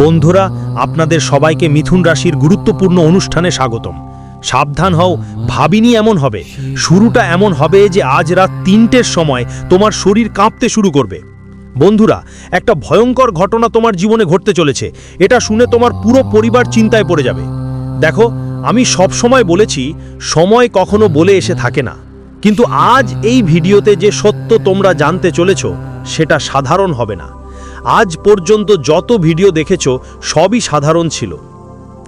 বন্ধুরা, আপনাদের সবাইকে মিথুন রাশির গুরুত্বপূর্ণ অনুষ্ঠানে স্বাগতম। সাবধান হও, ভাবিনি এমন হবে। শুরুটা এমন হবে যে আজ রাত তিনটের সময় তোমার শরীর কাঁপতে শুরু করবে। বন্ধুরা, একটা ভয়ঙ্কর ঘটনা তোমার জীবনে ঘটতে চলেছে। এটা শুনে তোমার পুরো পরিবার চিন্তায় পড়ে যাবে। দেখো, আমি সব সময় বলেছি, সময় কখনো বলে এসে থাকে না। কিন্তু আজ এই ভিডিওতে যে সত্য তোমরা জানতে চলেছ, সেটা সাধারণ হবে না। আজ পর্যন্ত যত ভিডিও দেখেছ, সবই সাধারণ ছিল।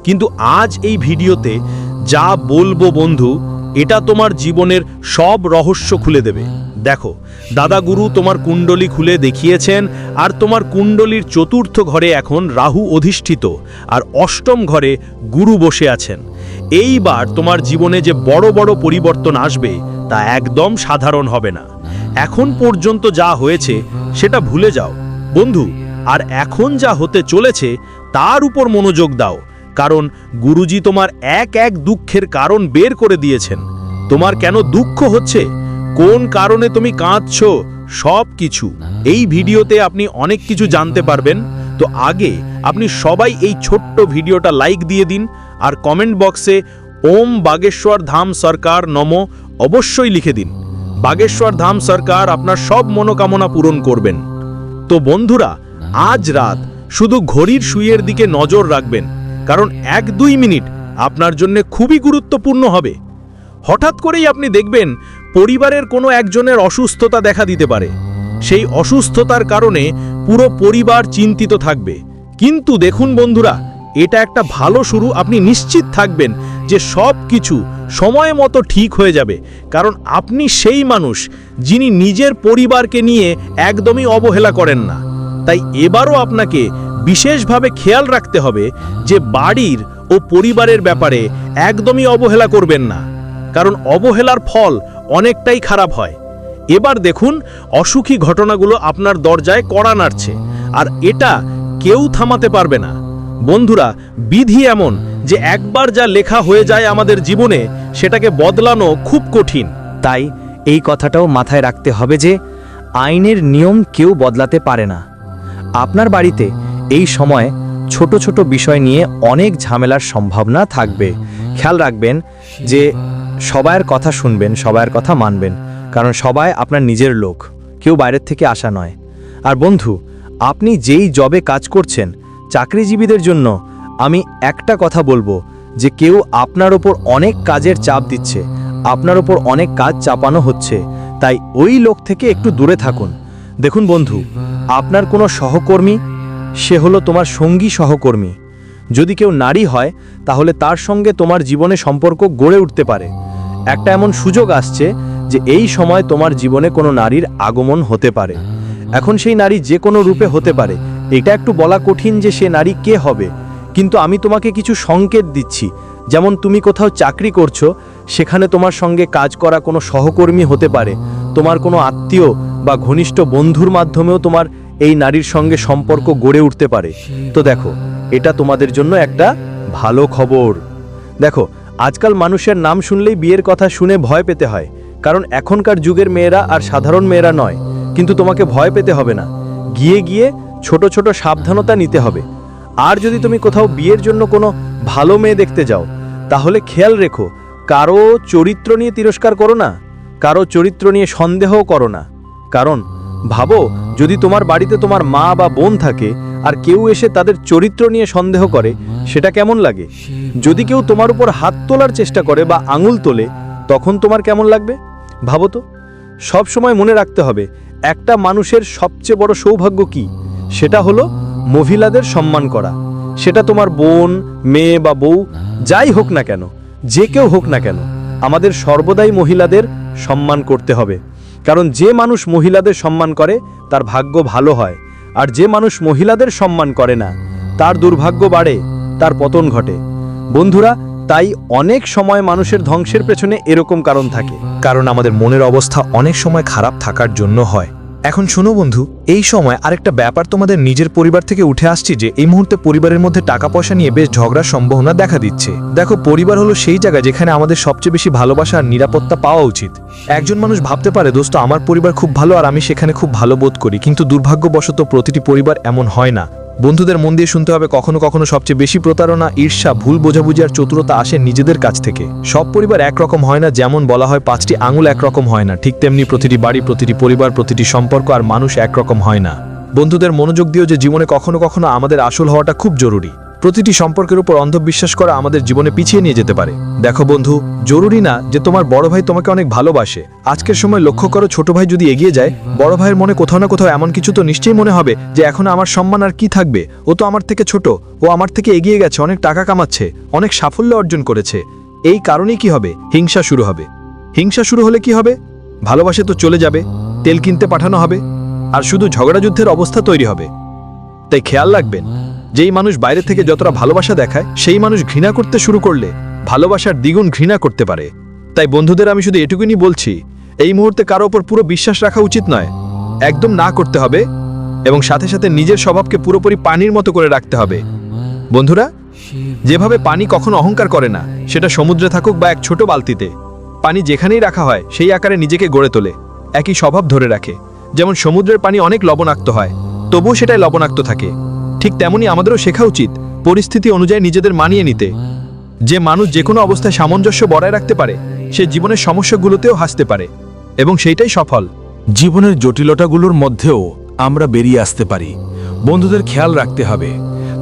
কিন্তু আজ এই ভিডিওতে যা বলব বন্ধু, এটা তোমার জীবনের সব রহস্য খুলে দেবে। দেখো, দাদাগুরু তোমার কুণ্ডলী খুলে দেখিয়েছেন, আর তোমার কুণ্ডলীর চতুর্থ ঘরে এখন রাহু অধিষ্ঠিত, আর অষ্টম ঘরে গুরু বসে আছেন। এইবার তোমার জীবনে যে বড় বড় পরিবর্তন আসবে, তা একদম সাধারণ হবে না। এখন পর্যন্ত যা হয়েছে, সেটা ভুলে যাও। বন্ধু, আর এখন যা হতে চলেছে, তার উপর মনোযোগ দাও, কারণ গুরুজি তোমার এক এক দুঃখের কারণ বের করে দিয়েছেন। তোমার কেন দুঃখ হচ্ছে? কোন কারণে তুমি কাঁদছো? সব কিছু। এই ভিডিওতে আপনি অনেক কিছু জানতে পারবেন। তো আগে আপনি সবাই এই ছোট্ট ভিডিওটা লাইক দিয়ে দিন, আর কমেন্ট বক্সে ওম বাগেশ্বর ধাম সরকার নম অবশ্যই লিখে দিন। বাগেশ্বর ধাম সরকার আপনার সব মনোকামনা পূরণ করবেন। তো বন্ধুরা, আজ রাত শুধু ঘড়ির সুইয়ের দিকে নজর রাখবেন, কারণ এক দুই মিনিট আপনার জন্য খুবই গুরুত্বপূর্ণ হবে। হঠাৎ করেই আপনি দেখবেন পরিবারের কোনো একজনের অসুস্থতা দেখা দিতে পারে। সেই অসুস্থতার কারণে পুরো পরিবার চিন্তিত থাকবে। কিন্তু দেখুন বন্ধুরা এটা একটা ভালো শুরু, আপনি নিশ্চিত থাকবেন যে সব কিছু সময় মতো ঠিক হয়ে যাবে। কারণ আপনি সেই মানুষ যিনি নিজের পরিবারকে নিয়ে একদমই অবহেলা করেন না। তাই এবারও আপনাকে বিশেষভাবে খেয়াল রাখতে হবে যে বাড়ির ও পরিবারের ব্যাপারে একদমই অবহেলা করবেন না। কারণ অবহেলার ফল অনেকটাই খারাপ হয়। এবার দেখুন অসুখী ঘটনাগুলো আপনার দরজায় কড়া নাড়ছে, আর এটা কেউ থামাতে পারবে না। বন্ধুরা, বিধি এমন যে একবার যা লেখা হয়ে যায় আমাদের জীবনে, সেটাকে বদলানো খুব কঠিন। তাই এই কথাটাও মাথায় রাখতে হবে যে, আইনের নিয়ম কেউ বদলাতে পারে না। আপনার বাড়িতে এই সময় ছোট ছোট বিষয় নিয়ে অনেক ঝামেলার সম্ভাবনা থাকবে। খেয়াল রাখবেন যে, সবাইয়ের কথা শুনবেন, সবাইয়ের কথা মানবেন, কারণ সবাই আপনার নিজের লোক, কেউ বাইরের থেকে আসা নয়। আর বন্ধু, আপনি যেই জবে কাজ করছেন চাকরিজীবীদের জন্য আমি একটা কথা বলব যে কেউ আপনার ওপর অনেক কাজের চাপ দিচ্ছে, আপনার ওপর অনেক কাজ চাপানো হচ্ছে, তাই ওই লোক থেকে একটু দূরে থাকুন। দেখুন বন্ধু, আপনার কোনো সহকর্মী, সে হলো তোমার সঙ্গী সহকর্মী। যদি কেউ নারী হয়, তাহলে তার সঙ্গে তোমার জীবনে সম্পর্ক গড়ে উঠতে পারে। একটা এমন সুযোগ আসছে যে এই সময় তোমার জীবনে কোনো নারীর আগমন হতে পারে। এখন সেই নারী যে কোনো রূপে হতে পারে এটা একটু বলা কঠিন যে সে নারী কে হবে, কিন্তু আমি তোমাকে কিছু সংকেত দিচ্ছি। যেমন তুমি কোথাও চাকরি করছ, সেখানে তোমার সঙ্গে কাজ করা কোনো সহকর্মী হতে পারে। তোমার কোনো আত্মীয় বা ঘনিষ্ঠ বন্ধুর মাধ্যমেও তোমার এই নারীর সঙ্গে সম্পর্ক গড়ে উঠতে পারে। তো দেখো, এটা তোমাদের জন্য একটা ভালো খবর। দেখো, আজকাল মানুষের নাম শুনলেই বিয়ের কথা শুনে ভয় পেতে হয়, কারণ এখনকার যুগের মেয়েরা আর সাধারণ মেয়েরা নয়, কিন্তু তোমাকে ভয় পেতে হবে না। গিয়ে গিয়ে ছোট ছোট সাবধানতা নিতে হবে। আর যদি তুমি কোথাও বিয়ের জন্য কোনো ভালো মেয়ে দেখতে যাও, তাহলে খেয়াল রেখো, কারও চরিত্র নিয়ে তিরস্কার করো না, কারও চরিত্র নিয়ে সন্দেহও করো না। কারণ, ভাবো, যদি তোমার বাড়িতে তোমার মা বা বোন থাকে, আর কেউ এসে তাদের চরিত্র নিয়ে সন্দেহ করে, সেটা কেমন লাগে? যদি কেউ তোমার উপর হাত তোলার চেষ্টা করে বা আঙুল তোলে, তখন তোমার কেমন লাগবে? ভাবো তো। সব সময় মনে রাখতে হবে, একটা মানুষের সবচেয়ে বড় সৌভাগ্য কি? সেটা হলো মহিলাদের সম্মান করা। সেটা তোমার বোন, মেয়ে বা বউ, যাই হোক না কেন, যে কেউ হোক না কেন, আমাদের সর্বদাই মহিলাদের সম্মান করতে হবে। কারণ যে মানুষ মহিলাদের সম্মান করে, তার ভাগ্য ভালো হয়। আর যে মানুষ মহিলাদের সম্মান করে না, তার দুর্ভাগ্য বাড়ে, তার পতন ঘটে। বন্ধুরা, তাই অনেক সময় মানুষের ধ্বংসের পেছনে এরকম কারণ থাকে। কারণ আমাদের মনের অবস্থা অনেক সময় খারাপ থাকার জন্য হয়। এখন শোনো বন্ধু, এই সময় আরেকটা ব্যাপার তোমাদের নিজের পরিবার থেকে উঠে আসছে যে এই মুহূর্তে পরিবারের মধ্যে টাকা পয়সা নিয়ে বেশ ঝগড়ার সম্ভাবনা দেখা দিচ্ছে। দেখো, পরিবার হলো সেই জায়গা যেখানে আমাদের সবচেয়ে বেশি ভালোবাসা আর নিরাপত্তা পাওয়া উচিত। একজন মানুষ ভাবতে পারে, দোস্ত, আমার পরিবার খুব ভালো আর আমি সেখানে খুব ভালো বোধ করি। কিন্তু দুর্ভাগ্যবশত প্রতিটি পরিবার এমন হয় না। বন্ধুদের মন দিয়ে শুনতে হবে কখনো কখনো সবচেয়ে বেশি প্রতারণা, ঈর্ষা, ভুল বোঝাবুঝি আর চতুরতা আসে নিজেদের কাছ থেকে। সব পরিবার একরকম হয় না, যেমন বলা হয় পাঁচটি আঙুল একরকম হয় না। ঠিক তেমনি প্রতিটি বাড়ি, প্রতিটি পরিবার, প্রতিটি সম্পর্ক আর মানুষ একরকম হয় না। বন্ধুদের মনোযোগ দিয়েও যে জীবনে কখনো কখনো আমাদের আসল হওয়াটা খুব জরুরি। প্রতিটি সম্পর্কের উপর অন্ধবিশ্বাস করা আমাদের জীবনে পিছিয়ে নিয়ে যেতে পারে। দেখো বন্ধু, জরুরি না যে তোমার বড় ভাই তোমাকে অনেক ভালোবাসে। আজকের সময় লক্ষ্য করো ছোট ভাই যদি এগিয়ে যায়, বড় ভাইয়ের মনে কোথাও না কোথাও এমন কিছু তো নিশ্চয়ই মনে হবে যে এখন আমার সম্মান আর কি থাকবে। ও তো আমার থেকে ছোট, ও আমার থেকে এগিয়ে গেছে, অনেক টাকা কামাচ্ছে, অনেক সাফল্য অর্জন করেছে। এই কারণেই কি হবে? হিংসা শুরু হবে। হিংসা শুরু হলে কি হবে? ভালোবাসে তো চলে যাবে, তেল কিনতে পাঠানো হবে, আর শুধু ঝগড়া যুদ্ধের অবস্থা তৈরি হবে। তাই খেয়াল রাখবেন যেই মানুষ বাইরে থেকে যতটা ভালোবাসা দেখায়, সেই মানুষ ঘৃণা করতে শুরু করলে ভালোবাসার দ্বিগুণ ঘৃণা করতে পারে। তাই বন্ধুদের আমি শুধু এটুকুনি বলছি, এই মুহূর্তে কারও ওপর পুরো বিশ্বাস রাখা উচিত নয়। একদম না করতে হবে এবং সাথে সাথে নিজের স্বভাবকে পুরোপুরি পানির মতো করে রাখতে হবে। বন্ধুরা, যেভাবে পানি কখনো অহংকার করে না, সেটা সমুদ্রে থাকুক বা এক ছোট বালতিতে। পানি যেখানেই রাখা হয়, সেই আকারে নিজেকে গড়ে তোলে, একই স্বভাব ধরে রাখে। যেমন সমুদ্রের পানি অনেক লবণাক্ত হয়, তবুও সেটাই লবণাক্ত থাকে। ঠিক তেমনি আমাদেরও শেখা উচিত পরিস্থিতি অনুযায়ী নিজেদের মানিয়ে নিতে। যে মানুষ যে কোনো অবস্থায় সামঞ্জস্য বজায় রাখতে পারে, সে জীবনের সমস্যাগুলোতেও হাসতে পারে এবং সেইটাই সফল। জীবনের জটিলতাগুলোর মধ্যেও আমরা বেরিয়ে আসতে পারি। বন্ধুদের খেয়াল রাখতে হবে।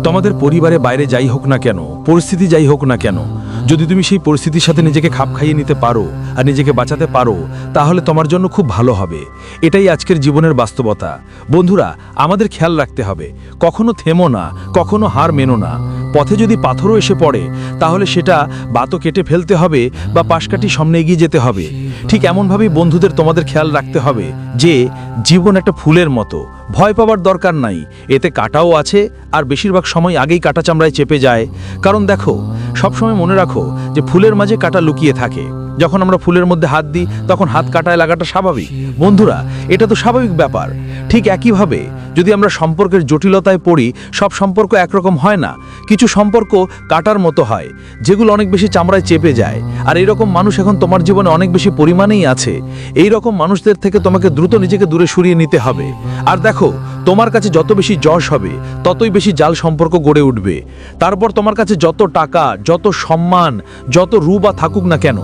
তোমাদের পরিবারে বাইরে যাই হোক না কেন, পরিস্থিতি যাই হোক না কেন, যদি তুমি সেই পরিস্থিতির সাথে নিজেকে খাপ খাইয়ে নিতে পারো আর নিজেকে বাঁচাতে পারো, তাহলে তোমার জন্য খুব ভালো হবে। এটাই আজকের জীবনের বাস্তবতা। বন্ধুরা, আমাদের খেয়াল রাখতে হবে, কখনো থেমো না, কখনো হার মেনো না। পথে যদি পাথরও এসে পড়ে, তাহলে সেটা বাতো কেটে ফেলতে হবে বা পাশকাটি সামনে এগিয়ে যেতে হবে। ঠিক এমনভাবেই বন্ধুদের তোমাদের খেয়াল রাখতে হবে যে, জীবন একটা ফুলের মতো। ভয় পাওয়ার দরকার নাই। এতে কাটাও আছে আর বেশিরভাগ সময় আগেই কাটা চামড়ায় চেপে যায়। কারণ দেখো, সবসময় মনে রাখো যে ফুলের মাঝে কাটা লুকিয়ে থাকে। যখন আমরা ফুলের মধ্যে হাত দিই, তখন হাত কাটায় লাগাটা স্বাভাবিক। বন্ধুরা, এটা তো স্বাভাবিক ব্যাপার। ঠিক একইভাবে, যদি আমরা সম্পর্কের জটিলতায় পড়ি, সব সম্পর্ক একরকম হয় না। কিছু সম্পর্ক কাটার মতো হয়, যেগুলো অনেক বেশি চামড়ায় চেপে যায়। আর এরকম মানুষ এখন তোমার জীবনে অনেক বেশি পরিমাণেই আছে। এই রকম মানুষদের থেকে তোমাকে দ্রুত নিজেকে দূরে সরিয়ে নিতে হবে। আর দেখো তোমার কাছে যত বেশি যশ হবে, ততই বেশি জাল সম্পর্ক গড়ে উঠবে। তারপর তোমার কাছে যত টাকা, যত সম্মান, যত রু বা থাকুক না কেন,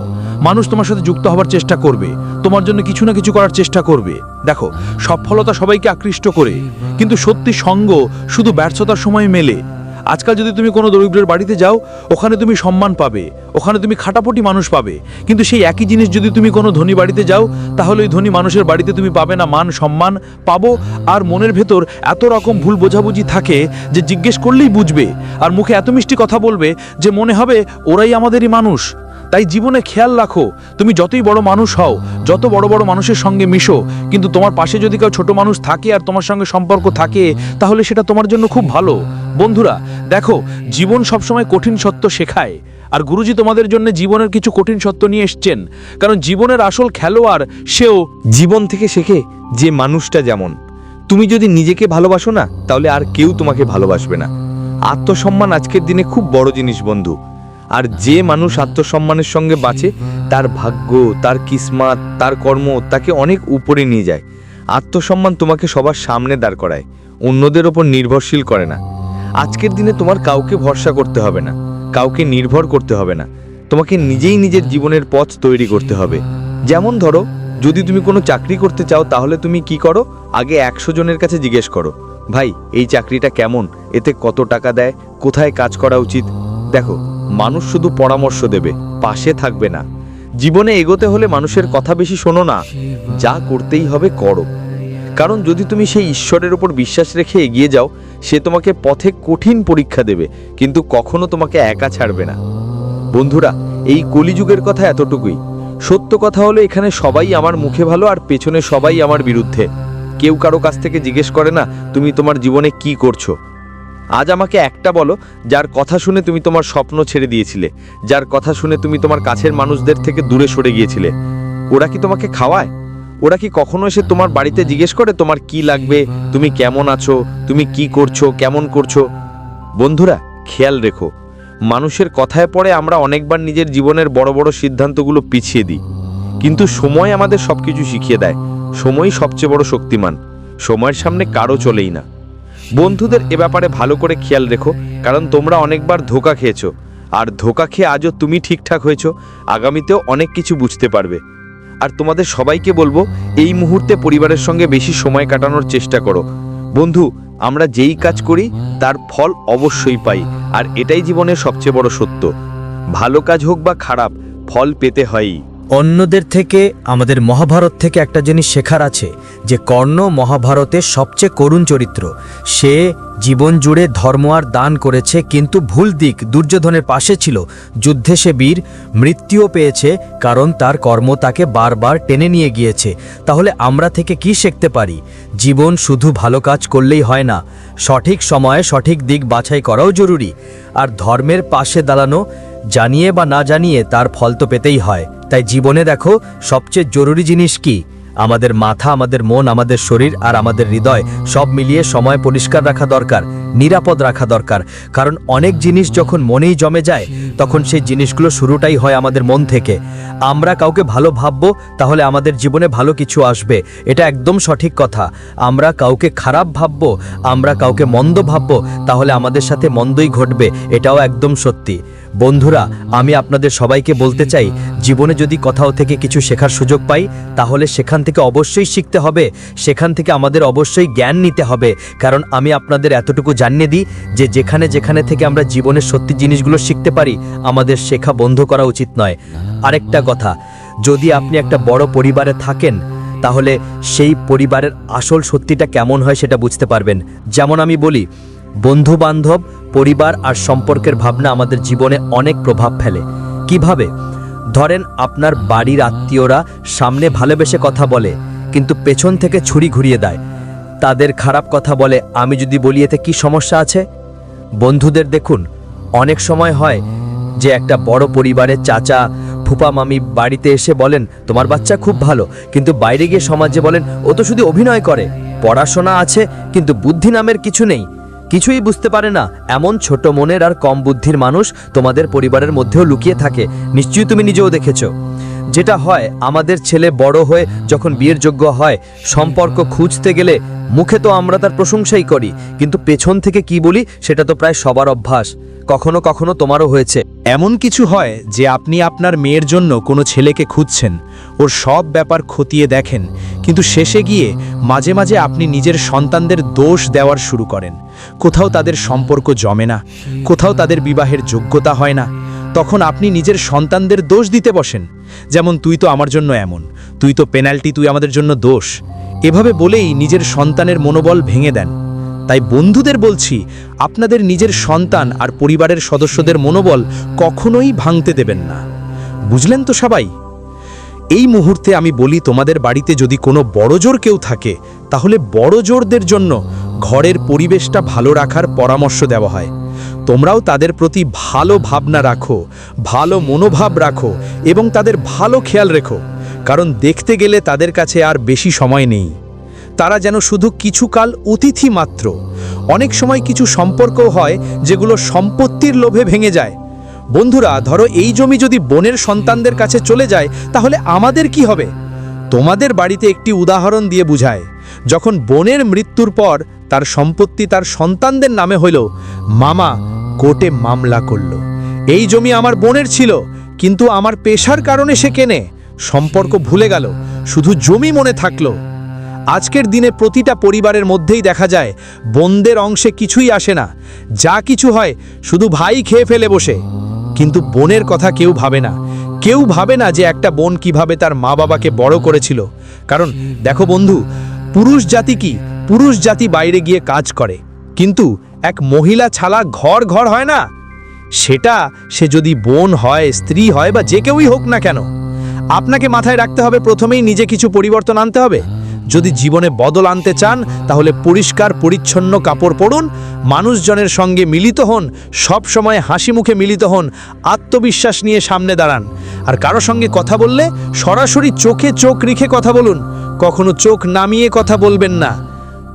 মানুষ তোমার সাথে যুক্ত হবার চেষ্টা করবে, তোমার জন্য কিছু না কিছু করার চেষ্টা করবে। দেখো, সফলতা সবাইকে আকৃষ্ট করে, কিন্তু সত্যি সঙ্গ শুধু ব্যর্থতার সময় মেলে। আজকাল যদি তুমি কোনো দরিদ্রের বাড়িতে যাও, ওখানে তুমি সম্মান পাবে, ওখানে তুমি খাটাপটি মানুষ পাবে। কিন্তু সেই একই জিনিস যদি তুমি কোনো ধনী বাড়িতে যাও, তাহলে ওই ধনী মানুষের বাড়িতে তুমি পাবে না মান, সম্মান পাবো। আর মনের ভেতর এত রকম ভুল বোঝাবুঝি থাকে যে জিজ্ঞেস করলেই বুঝবে। আর মুখে এত মিষ্টি কথা বলবে যে মনে হবে ওরাই আমাদেরই মানুষ। তাই জীবনে খেয়াল রাখো, তুমি যতই বড় মানুষ হও, যত বড় বড় মানুষের সঙ্গে মিশো, কিন্তু তোমার পাশে যদি কেউ ছোট মানুষ থাকে আর তোমার সঙ্গে সম্পর্ক থাকে, তাহলে সেটা তোমার জন্য খুব ভালো। বন্ধুরা, দেখো, জীবন সবসময় কঠিন সত্য শেখায়। আর গুরুজি তোমাদের জন্য জীবনের কিছু কঠিন সত্য নিয়ে এসছেন। কারণ জীবনের আসল খেলোয়াড় সেও জীবন থেকে শেখে যে মানুষটা যেমন। তুমি যদি নিজেকে ভালোবাসো না, তাহলে আর কেউ তোমাকে ভালোবাসবে না। আত্মসম্মান আজকের দিনে খুব বড় জিনিস বন্ধু। আর যে মানুষ আত্মসম্মানের সঙ্গে বাঁচে, তার ভাগ্য, তার কিসমাত, তার কর্ম, তাকে অনেক উপরে নিয়ে যায়। আত্মসম্মান তোমাকে সবার সামনে দাঁড় করায়। অন্যদের ওপর নির্ভরশীল করে না। আজকের দিনে তোমার কাউকে ভরসা করতে হবে না, কাউকে নির্ভর করতে হবে না। তোমাকে নিজেই নিজের জীবনের পথ তৈরি করতে হবে। যেমন ধরো, যদি তুমি কোনো চাকরি করতে চাও, তাহলে তুমি কি করো? আগে একশো জনের কাছে জিজ্ঞেস করো, ভাই, এই চাকরিটা কেমন? এতে কত টাকা দেয়? কোথায় কাজ করা উচিত? দেখো, মানুষ শুধু পরামর্শ দেবে, পাশে থাকবে না। জীবনে এগোতে হলে মানুষের কথা বেশি শোনো না, যা করতেই হবে করো। কারণ যদি তুমি সেই ঈশ্বরের উপর বিশ্বাস রেখে এগিয়ে যাও সে তোমাকে পথে কঠিন পরীক্ষা দেবে, কিন্তু কখনো তোমাকে একা ছাড়বে না। বন্ধুরা, এই কলিযুগের কথা এতটুকুই। সত্য কথা হলো, এখানে সবাই আমার মুখে ভালো আর পেছনে সবাই আমার বিরুদ্ধে। কেউ কারও কাছ থেকে জিজ্ঞেস করে না, তুমি তোমার জীবনে কি করছ? আজ আমাকে একটা বলো, যার কথা শুনে তুমি তোমার স্বপ্ন ছেড়ে দিয়েছিলে, যার কথা শুনে তুমি তোমার কাছের মানুষদের থেকে দূরে সরে গিয়েছিলে। ওরা কি তোমাকে খাওয়ায়? ওরা কি কখনো এসে তোমার বাড়িতে জিজ্ঞেস করে তোমার কি লাগবে, তুমি কেমন আছো, তুমি কি করছ, কেমন করছ? বন্ধুরা, খেয়াল রেখো, মানুষের কথায় পড়ে আমরা অনেকবার নিজের জীবনের বড় বড় সিদ্ধান্তগুলো পিছিয়ে দিই। কিন্তু সময় আমাদের সবকিছু শিখিয়ে দেয়, সময়ই সবচেয়ে বড় শক্তিমান, সময়ের সামনে কারও চলেই না। বন্ধুদের এ ব্যাপারে ভালো করে খেয়াল রেখো, কারণ তোমরা অনেকবার ধোকা খেয়েছো, আর ধোকা খেয়ে আজও তুমি ঠিকঠাক হয়েছো, আগামীতেও অনেক কিছু বুঝতে পারবে। আর তোমাদের সবাইকে বলব, এই মুহূর্তে পরিবারের সঙ্গে বেশি সময় কাটানোর চেষ্টা করো। বন্ধু, আমরা যেই কাজ করি, তার ফল অবশ্যই পাই, আর এটাই জীবনের সবচেয়ে বড় সত্য। ভালো কাজ হোক বা খারাপ, ফল পেতে হয়ই। অন্যদের থেকে, আমাদের মহাভারত থেকে একটা জিনিস শেখার আছে, যে কর্ণ মহাভারতের সবচেয়ে করুণ চরিত্র। সে জীবন জুড়ে ধর্ম আর দান করেছে, কিন্তু ভুল দিক দুর্যোধনের পাশে ছিল। যুদ্ধে সে বীর, মৃত্যুও পেয়েছে, কারণ তার কর্ম তাকে বারবার টেনে নিয়ে গিয়েছে। তাহলে আমরা থেকে কি শিখতে পারি? জীবন শুধু ভালো কাজ করলেই হয় না। সঠিক সময়ে সঠিক দিক বাছাই করাও জরুরি। আর ধর্মের পাশে দাঁড়ানো, জানিয়ে বা না জানিয়ে তার ফল তো পেতেই হয়। তাই জীবনে দেখো, সবচেয়ে জরুরি জিনিস কি? আমাদের মাথা, আমাদের মন, আমাদের শরীর আর আমাদের হৃদয় সব মিলিয়ে সময় পরিষ্কার রাখা দরকার, নিরাপদ রাখা দরকার। কারণ অনেক জিনিস যখন মনেই জমে যায়, তখন সেই জিনিসগুলো শুরুটাই হয় আমাদের মন থেকে। আমরা কাউকে ভালো ভাববো, তাহলে আমাদের জীবনে ভালো কিছু আসবে। এটা একদম সঠিক কথা। আমরা কাউকে খারাপ ভাববো, আমরা কাউকে মন্দ ভাববো, তাহলে আমাদের সাথে মন্দই ঘটবে, এটাও একদম সত্যি। বন্ধুরা, আমি আপনাদের সবাইকে বলতে চাই, জীবনে যদি কোথাও থেকে কিছু শেখার সুযোগ পাই, তাহলে সেখান থেকে অবশ্যই শিখতে হবে। সেখান থেকে আমাদের অবশ্যই জ্ঞান নিতে হবে। কারণ আমি আপনাদের এতটুকু জানিয়ে দিই যে, যেখানে যেখানে থেকে আমরা জীবনের সত্যি জিনিসগুলো শিখতে পারি, আমাদের শেখা বন্ধ করা উচিত নয়। আরেকটা কথা, যদি আপনি একটা বড় পরিবারে থাকেন, তাহলে সেই পরিবারের আসল সত্যিটা কেমন হয় সেটা বুঝতে পারবেন। যেমন আমি বলি বন্ধু বান্ধব পরিবার আর সম্পর্কের ভাবনা আমাদের জীবনে অনেক প্রভাব ফেলে। কীভাবে? ধরেন আপনার বাড়ির আত্মীয়রা সামনে ভালোবেসে কথা বলে, কিন্তু পেছন থেকে ছুরি ঘুরিয়ে দেয়। তাদের খারাপ কথা বলে, আমি যদি বলি, এতে কী সমস্যা আছে? বন্ধুদের দেখুন, অনেক সময় হয় যে একটা বড় পরিবারের চাচা, ফুপা, মামি বাড়িতে এসে বলেন, তোমার বাচ্চা খুব ভালো। কিন্তু বাইরে গিয়ে সমাজে বলেন, ও তো শুধু অভিনয় করে। পড়াশোনা আছে, কিন্তু বুদ্ধি নামের কিছু নেই। কিছুই বুঝতে পারে না। এমন ছোট মনের আর কম বুদ্ধির মানুষ তোমাদের পরিবারের মধ্যেও লুকিয়ে থাকে। নিশ্চয়ই তুমি নিজেও দেখেছ। যেটা হয়, আমাদের ছেলে বড় হয়ে যখন বিয়ের যোগ্য হয়, সম্পর্ক খুঁজতে গেলে মুখে তো আমরা তার প্রশংসাই করি, কিন্তু পেছন থেকে কি বলি সেটা তো প্রায় সবার অভ্যাস। কখনো কখনো তোমারও হয়েছে। এমন কিছু হয় যে আপনি আপনার মেয়ের জন্য কোনো ছেলেকে খুঁজছেন, ওর সব ব্যাপার খতিয়ে দেখেন, কিন্তু শেষে গিয়ে মাঝে মাঝে আপনি নিজের সন্তানদের দোষ দেওয়ার শুরু করেন। কোথাও তাদের সম্পর্ক জমে না, কোথাও তাদের বিবাহের যোগ্যতা হয় না। তখন আপনি নিজের সন্তানদের দোষ দিতে বসেন। যেমন, তুই তো আমার জন্য এমন, তুই তো পেনাল্টি, তুই আমাদের জন্য দোষ। এভাবে বলেই নিজের সন্তানের মনোবল ভেঙে দেন। তাই বন্ধুদের বলছি, আপনাদের নিজের সন্তান আর পরিবারের সদস্যদের মনোবল কখনোই ভাঙতে দেবেন না। বুঝলেন তো সবাই? এই মুহূর্তে আমি বলি, তোমাদের বাড়িতে যদি কোনো বড়জোর কেউ থাকে, তাহলে বড়জোরদের জন্য ঘরের পরিবেশটা ভালো রাখার পরামর্শ দেওয়া হয়। তোমরাও তাদের প্রতি ভালো ভাবনা রাখো, ভালো মনোভাব রাখো এবং তাদের ভালো খেয়াল রেখো, কারণ দেখতে গেলে তাদের কাছে আর বেশি সময় নেই। তারা যেন শুধু কিছুকাল অতিথি মাত্র। অনেক সময় কিছু সম্পর্ক হয় যেগুলো সম্পত্তির লোভে ভেঙে যায়। বন্ধুরা, ধরো এই জমি যদি বোনের সন্তানদের কাছে চলে যায়, তাহলে আমাদের কি হবে? তোমাদের বাড়িতে একটি উদাহরণ দিয়ে বুঝায়। যখন বোনের মৃত্যুর পর তার সম্পত্তি তার সন্তানদের নামে হইল, মামা কোর্টে মামলা করল। এই জমি আমার বোনের ছিল, কিন্তু আমার পেশার কারণে সে কেনে, সম্পর্ক ভুলে গেল, শুধু জমি মনে থাকল। আজকের দিনে প্রতিটা পরিবারের মধ্যেই দেখা যায়, বোনদের অংশে কিছুই আসে না। যা কিছু হয়, শুধু ভাই খেয়ে ফেলে বসে। কিন্তু বোনের কথা কেউ ভাবে না। কেউ ভাবে না যে একটা বোন কীভাবে তার মা বাবাকে বড় করেছিল। কারণ, দেখো বন্ধু পুরুষ জাতি কি? পুরুষ জাতি বাইরে গিয়ে কাজ করে। কিন্তু এক মহিলা ছাড়া ঘর ঘর হয় না? সেটা সে যদি বোন হয়, স্ত্রী হয় বা যে কেউই হোক না কেন, আপনাকে মাথায় রাখতে হবে প্রথমেই নিজে কিছু পরিবর্তন আনতে হবে। যদি জীবনে বদল আনতে চান, তাহলে পরিষ্কার, পরিচ্ছন্ন কাপড় পরুন, মানুষজনের সঙ্গে মিলিত হন, সব সময় হাসি মুখে মিলিত হন, আত্মবিশ্বাস নিয়ে সামনে দাঁড়ান। আর কারও সঙ্গে কথা বললে সরাসরি চোখে চোখ রেখে কথা বলুন। কখনো চোখ নামিয়ে কথা বলবেন না।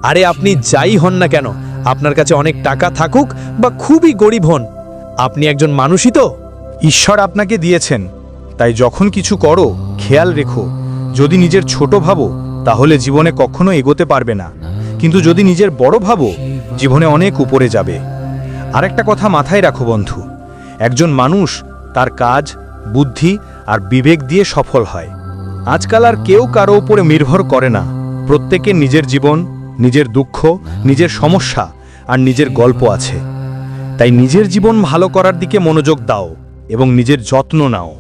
আরে আপনি যাই হন না কেন, আপনার কাছে অনেক টাকা থাকুক বা খুবই গরিব হন। আপনি একজন মানুষই তো। ঈশ্বর আপনাকে দিয়েছেন, তাই যখন কিছু করো, খেয়াল রেখো। যদি নিজের ছোট ভাবো, তাহলে জীবনে কখনো এগোতে পারবে না। কিন্তু যদি নিজের বড় ভাবো, জীবনে অনেক উপরে যাবে। আরেকটা কথা মাথায় রাখো বন্ধু, একজন মানুষ তার কাজ, বুদ্ধি আর বিবেক দিয়ে সফল হয়। আজকাল আর কেউ কারও উপরে নির্ভর করে না। প্রত্যেকের নিজের জীবন, নিজের দুঃখ, নিজের সমস্যা আর নিজের গল্প আছে। তাই নিজের জীবন ভালো করার দিকে মনোযোগ দাও এবং নিজের যত্ন নাও।